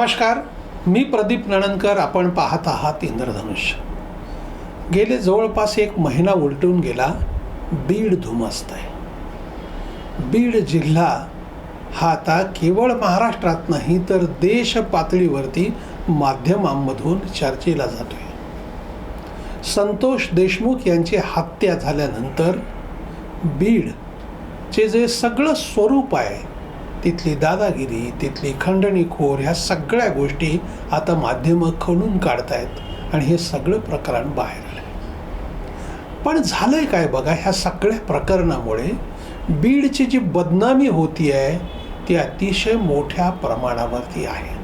नमस्कार. मी प्रदीप नणनकर आपण पाहत आहात इंद्रधनुष्य गेले जवळपास एक महिना उलटून गेला बीड धुमसत आहे. बीड जिल्हा हा आता केवळ महाराष्ट्रात नाही तर देश पातळीवरती माध्यमांमधून चर्चेला जातो आहे संतोष देशमुख यांची हत्या झाल्यानंतर बीडचे जे सगळं स्वरूप आहे तिथली दादागिरी तिथली खंडणीखोर ह्या सगळ्या गोष्टी आता माध्यमं खणून काढतायत आणि हे सगळं प्रकरण बाहेर आलं पण झालं आहे काय बघा ह्या सगळ्या प्रकरणामुळे बीडची जी बदनामी होती आहे ती अतिशय मोठ्या प्रमाणावरती आहे.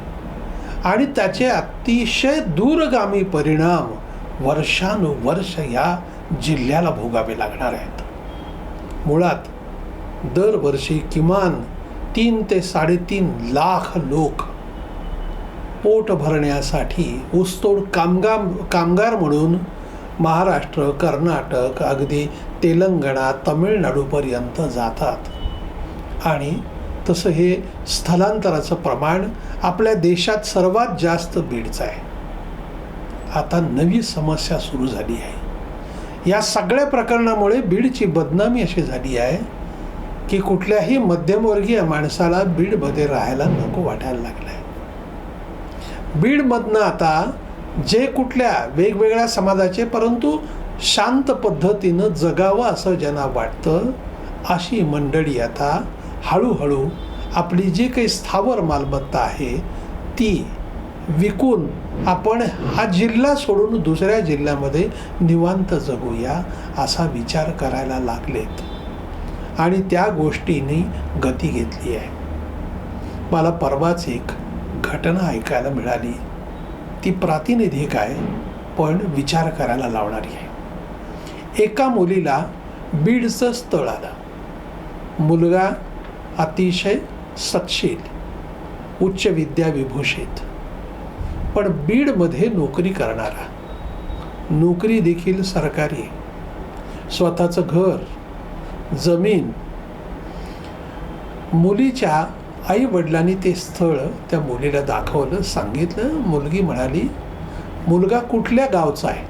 आणि त्याचे अतिशय दूरगामी परिणाम वर्षानुवर्ष या जिल्ह्याला भोगावे लागणार आहेत. मुळात दरवर्षी किमान तीन ते साडेतीन लाख लोक पोट भरण्यासाठी ऊसतोड कामगार कामगार म्हणून महाराष्ट्र कर्नाटक अगदी तेलंगणा तमिळनाडूपर्यंत जातात. आणि तसं हे स्थलांतराचं प्रमाण आपल्या देशात सर्वात जास्त बीडचं आहे. आता नवी समस्या सुरू झाली आहे. या सगळ्या प्रकरणामुळे बीडची बदनामी अशी झाली आहे. की कुठल्याही मध्यमवर्गीय माणसाला बीडमध्ये राहायला नको वाटायला लागलं आहे बीडमधनं आता जे कुठल्या वेगवेगळ्या समाजाचे परंतु शांत पद्धतीनं जगावं असं ज्यांना वाटतं अशी मंडळी आता हळूहळू आपली जी काही स्थावर मालमत्ता आहे ती विकून आपण हा जिल्हा सोडून दुसऱ्या जिल्ह्यामध्ये निवांत जगूया असा विचार करायला लागलेत. आणि त्या गोष्टींनी गती घेतली आहे. मला परवाच एक घटना ऐकायला मिळाली. ती प्रातिनिधिक आहे पण विचार करायला लावणारी आहे. एका मुलीला बीडचं स्थळ आलं. मुलगा अतिशय सत्शील उच्च विद्या विभूषित पण बीडमध्ये नोकरी करणारा. नोकरी देखील सरकारी स्वतःचं घर जमीन. मुलीच्या आई वडिलांनी ते स्थळ त्या मुलीला दाखवलं सांगितलं. मुलगी म्हणाली मुलगा कुठल्या गावचा आहे?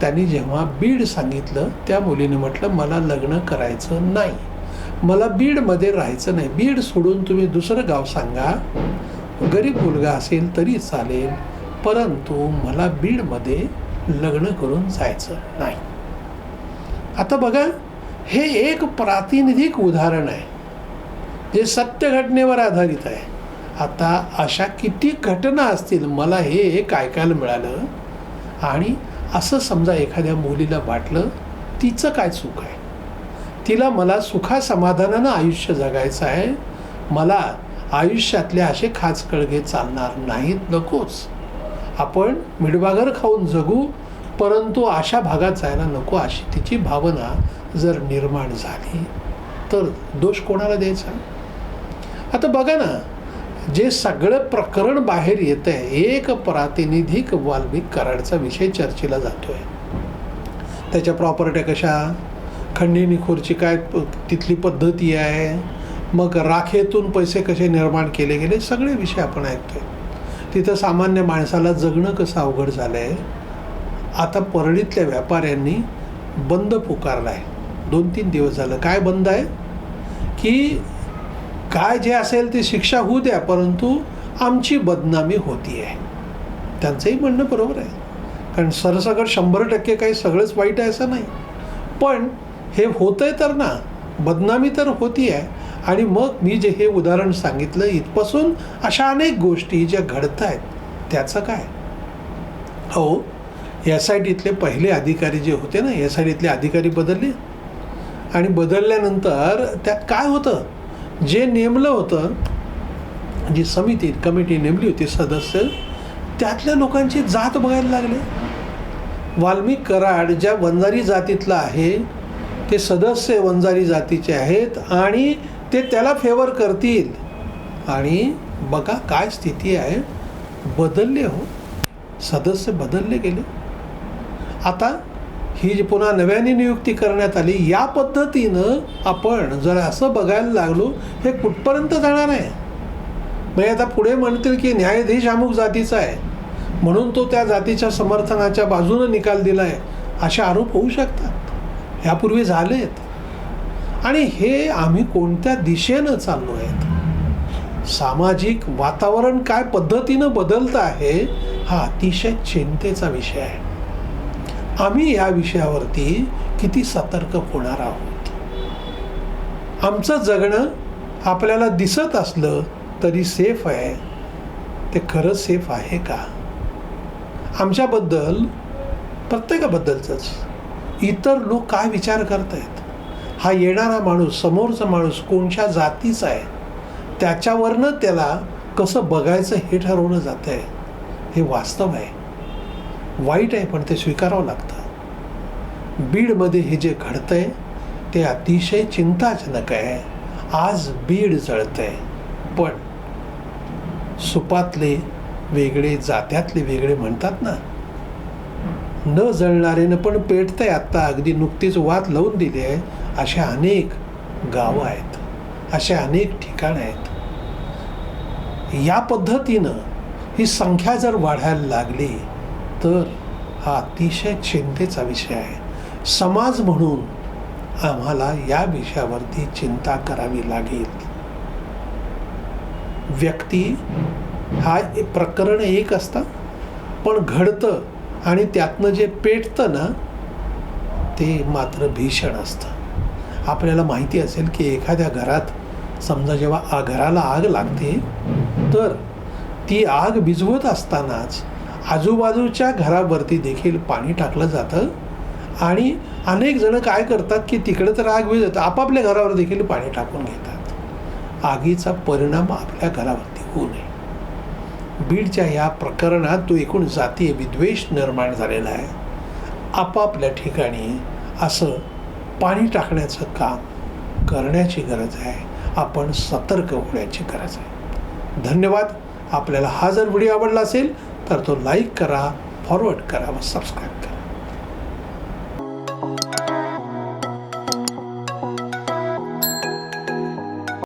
त्यांनी जेव्हा बीड सांगितलं त्या मुलीने म्हटलं मला लग्न करायचं नाही. मला बीडमध्ये राहायचं नाही. बीड सोडून तुम्ही दुसरं गाव सांगा. गरीब मुलगा असेल तरी चालेल परंतु मला बीडमध्ये लग्न करून जायचं नाही. आता बघा हे एक प्रातिनिधिक उदाहरण आहे जे सत्य घटनेवर आधारित आहे. आता अशा किती घटना असतील मला हे एक ऐकायला मिळालं. आणि असं समजा एखाद्या मुलीला वाटलं तिचं काय सुख आहे? तिला मला सुखा समाधानानं आयुष्य जगायचं आहे. मला आयुष्यातले असे खाचकळगे चालणार नाहीत नकोच. आपण मिडबागर खाऊन जगू परंतु अशा भागात जायला नको. अशी तिची भावना जर निर्माण झाली तर दोष कोणाला द्यायचा? आता बघा ना जे सगळं प्रकरण बाहेर येत आहे एक प्रातिनिधिक वाल्मिक कराडचा विषय चर्चेला जातोय. त्याच्या प्रॉपर्ट्या कशा? खंडणीखोरची काय प- तिथली पद्धती आहे? मग राखेतून पैसे कसे निर्माण केले गेले? सगळे विषय आपण ऐकतोय. तिथं सामान्य माणसाला जगणं कसं अवघड झालं आहे आता परळीतल्या व्यापाऱ्यांनी बंद पुकारला आहे दोन तीन दिवस झालं. काय बंद आहे? की काय जे असेल ते शिक्षा होऊ द्या परंतु आमची बदनामी होती आहे त्यांचंही म्हणणं बरोबर आहे. कारण सरसकट शंभर टक्के काही सगळंच वाईट आहे असं नाही. पण हे होतंय तर ना बदनामी तर होती आहे आणि मग मी जे हे उदाहरण सांगितलं इथपासून अशा अनेक गोष्टी ज्या घडत आहेत त्याचं काय? हो एस आय टीतले पहिले अधिकारी जे होते ना एस आय टीतले अधिकारी बदलले. आणि बदलल्यानंतर त्यात काय होतं? जे नेमलं होतं जी समिती कमिटी नेमली होती सदस्य त्यातल्या लोकांची जात बघायला लागले. वाल्मिक कराड ज्या वंजारी जातीतला आहे ते सदस्य वंजारी जातीचे आहेत आणि ते त्याला फेवर करतील. आणि बघा काय स्थिती आहे. बदलले हो. सदस्य बदलले गेले. आता ही जी पुन्हा नव्याने नियुक्ती करण्यात आली या पद्धतीनं आपण जर असं बघायला लागलो हे कुठपर्यंत जाणार आहे? म्हणजे आता पुढे म्हणतील की न्यायाधीश अमुक जातीचा आहे म्हणून तो त्या जातीच्या समर्थनाच्या बाजूनं निकाल दिला आहे असे आरोप होऊ शकतात. यापूर्वी झालेत. आणि हे आम्ही कोणत्या दिशेनं चाललो आहेत सामाजिक वातावरण काय पद्धतीनं बदलतं आहे हा अतिशय चिंतेचा विषय आहे. आम्ही या विषयावरती किती सतर्क होणार आहोत? आमचं जगणं आपल्याला दिसत असलं तरी सेफ आहे. ते खरं सेफ आहे का? आमच्याबद्दल प्रत्येकाबद्दलचंच. इतर लोक काय विचार करत आहेत हा येणारा माणूस समोरचा माणूस कोणत्या जातीचा आहे? त्याच्यावरनं त्याला कसं बघायचं हे ठरवलं जातं आहे हे वास्तव आहे. वाईट आहे पण ते स्वीकारावं लागतं. बीडमध्ये हे जे घडतंय ते अतिशय चिंताजनक आहे. आज बीड जळतंय. पण सुपातले वेगळे जात्यातले वेगळे म्हणतात ना. न जळणारेनं पण पेटतंय आत्ता. अगदी नुकतीच वाद लावून दिली आहे. अशा अनेक गावं आहेत. अशा अनेक ठिकाणं आहेत. या पद्धतीनं ही संख्या जर वाढायला लागली तर हा अतिशय चिंतेचा विषय आहे. समाज म्हणून आम्हाला या विषयावरती चिंता करावी लागेल. व्यक्ती हा प्रकरण एक असतं पण घडतं आणि त्यातनं जे पेटतं ना ते मात्र भीषण असतं. आपल्याला माहिती असेल की एखाद्या घरात समजा जेव्हा आ घराला आग लागते तर ती आग भिजवत असतानाच आजूबाजूच्या घरावरती देखील पाणी टाकलं जातं. आणि अनेक जण काय करतात की तिकडे तर आग विझत आपापल्या घरावर देखील पाणी टाकून घेतात. आगीचा परिणाम आपल्या घरावरती होऊ नये. बीडच्या या प्रकरणात तो एकूण जातीय विद्वेष निर्माण झालेला आहे. आपापल्या ठिकाणी असं पाणी टाकण्याचं काम करण्याची गरज आहे. आपण सतर्क होण्याची गरज आहे. धन्यवाद. आपल्याला हा जर व्हिडिओ आवडला असेल करतो लाईक करा फॉरवर्ड करा व सबस्क्राईब